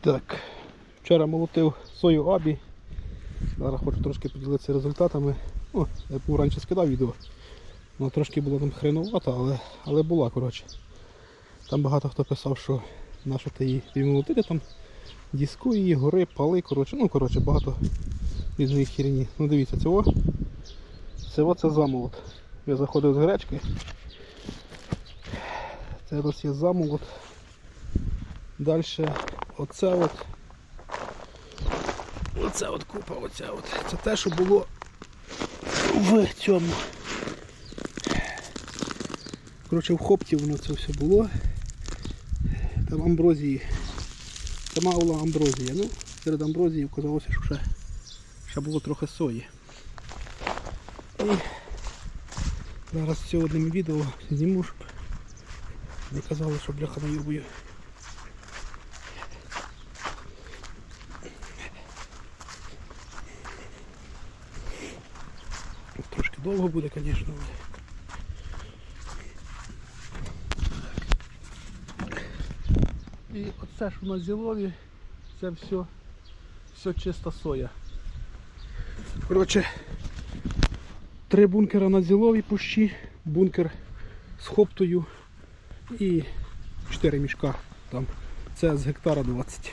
Так, вчора молотив сою Абі. Зараз хочу трошки поділитися результатами. О, я був раніше скидав відео. Вона трошки була там хреновата, але, але була, коротше. Там багато хто писав, що наша та її молотити там діску її, гори, пали, коротше, ну коротше, багато різної херні. Ну дивіться, цього. Це це замолот. Я заходив з гречки. Це ось є замолот. Далі оце от. Оце от купа, оце от. Це те, що було в цьому. Коротше, в хопті воно це все було. Там амброзії. Сама була амброзія. Ну, серед амброзії вказалося, що ще, ще було трохи сої. І зараз все одним відео зніму, щоб не казали, що бляха наїбую. Трошки довго буде, звісно. І оце ж у нас зілові, це все, все чиста соя. Коротше, три бункера на зілові пущі, бункер з хоптою і чотири мішка там. Це з гектара 20.